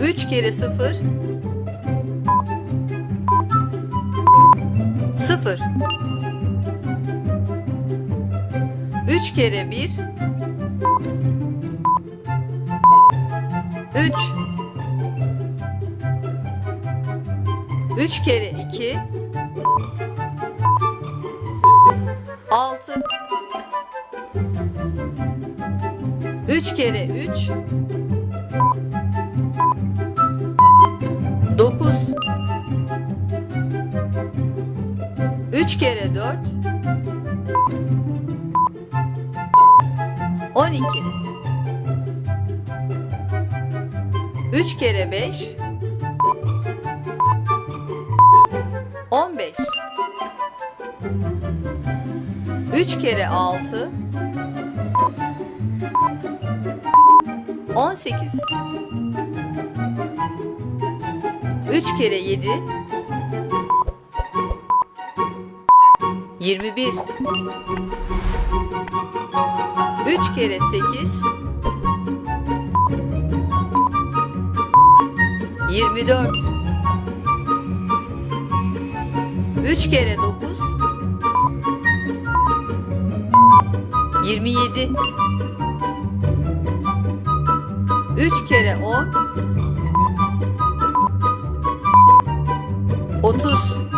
Üç kere sıfır. Sıfır. Üç kere bir. Üç. 3 kere 2 6 3 kere 3 9 3 kere 4 12 3 kere 5 15 3 kere 6 18 3 kere 7 21 3 kere 8 24 3 kere 9 27 3 kere 10 30